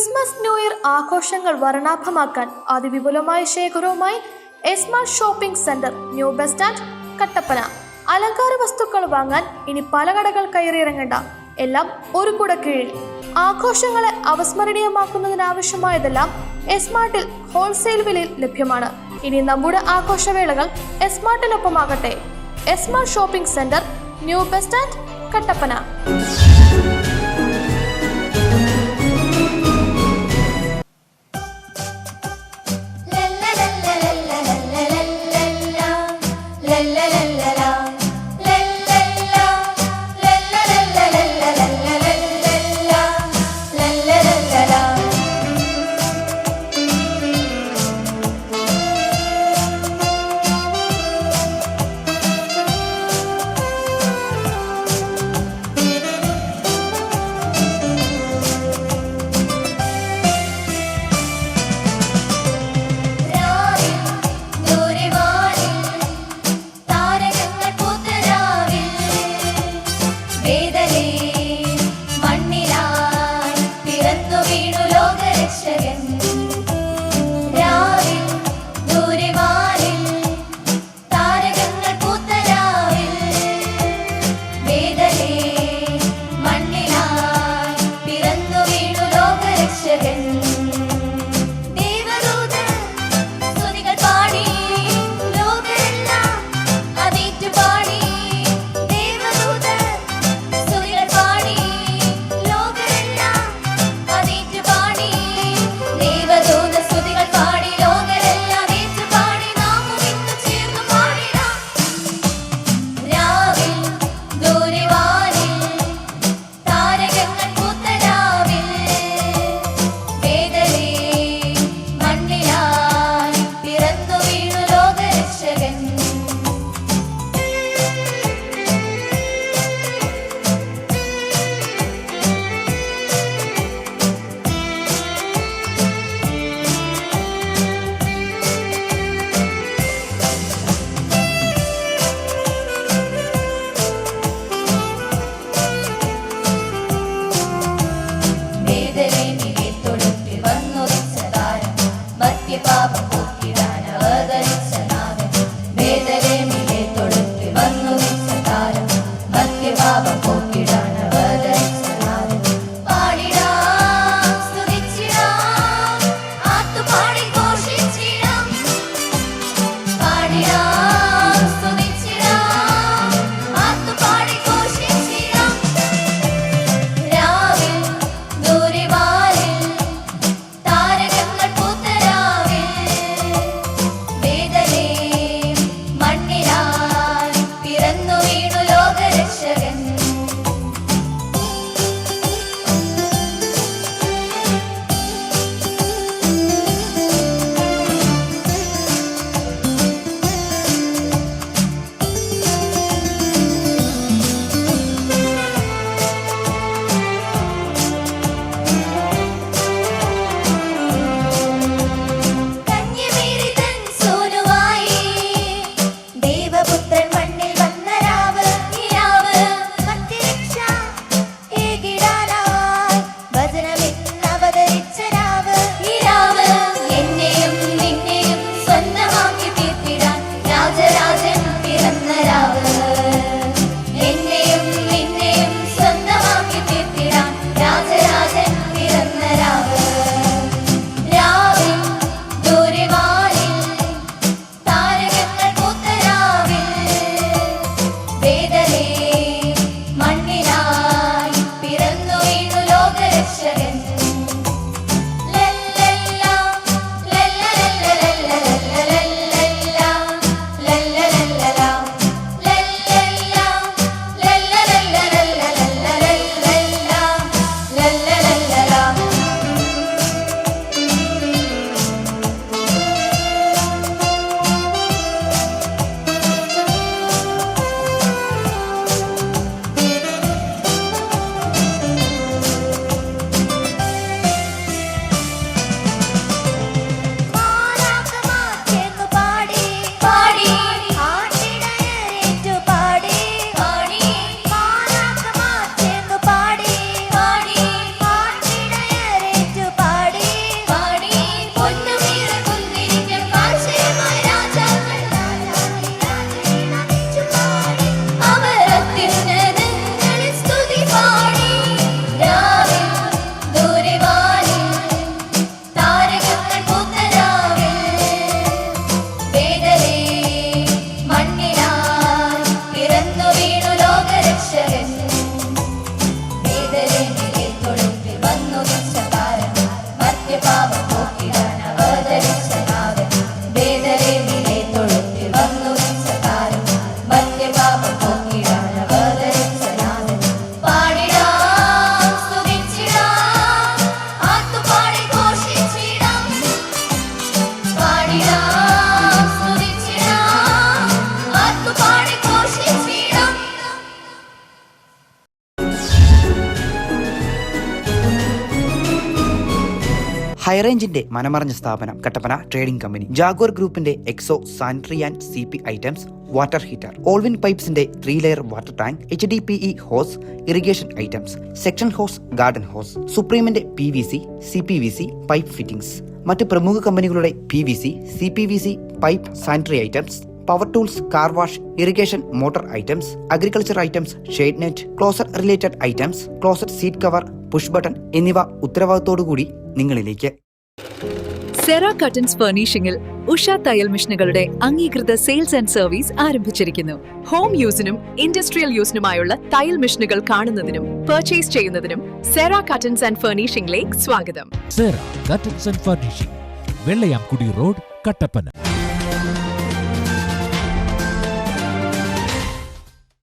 Christmas new year ആഘോഷങ്ങൾ വർണാഭമാക്കാൻ അതിവിപുലമായ ശേഖരവുമായി smart shopping centre new bus stand Kattappana. അലങ്കാര വസ്തുക്കൾ വാങ്ങാൻ ഇനി പല കടകൾ കയറിയിറങ്ങേണ്ട. എല്ലാം ഒരു കുട കീഴിൽ. ആഘോഷങ്ങളെ അവസ്മരണീയമാക്കുന്നതിനാവശ്യമായതെല്ലാം എസ്മാർട്ടിൽ ഹോൾസെയിൽ വിലയിൽ ലഭ്യമാണ്. ഇനി നമ്മുടെ ആഘോഷവേളകൾ എസ്മാർട്ടിനൊപ്പമാകട്ടെ. Smart shopping centre new bus stand Kattappana. ഹൈറേഞ്ചിന്റെ മനമറിഞ്ഞ സ്ഥാപനം കട്ടപ്പന ട്രേഡിംഗ് കമ്പനി ജാഗോർ ഗ്രൂപ്പിന്റെ എക്സോ sanitary and C P items water heater ഓൾവിൻ പൈപ്സിന്റെ three layer water tank H D P E hose irrigation items section hose garden hose സുപ്രീമിന്റെ P V C C P V C pipe fittings. മറ്റ് പ്രമുഖ കമ്പനികളുടെ P V C C P V C pipe sanitary items power tools car wash irrigation motor items agriculture items shade net closer related items closet seat cover push button എന്നിവ ഉത്തരവാദിത്തോടുകൂടി നിങ്ങളിലേക്ക് Cera curtains ഫർണിഷിംഗിൽ Usha തയ്യൽ മെഷീനുകളുടെ അംഗീകൃത sales and service ആരംഭിച്ചിരിക്കുന്നു. Home യൂസിനും industrial യൂസിനുമായുള്ള തയ്യൽ മെഷീനുകൾ കാണുന്നതിനും പർച്ചേസ് ചെയ്യുന്നതിനും സെറ കട്ടൻസ് ആൻഡ് ഫർണിഷിംഗിലേക്ക് സ്വാഗതം. Sera curtains and furnishing Vellayamkudi road Kattappana.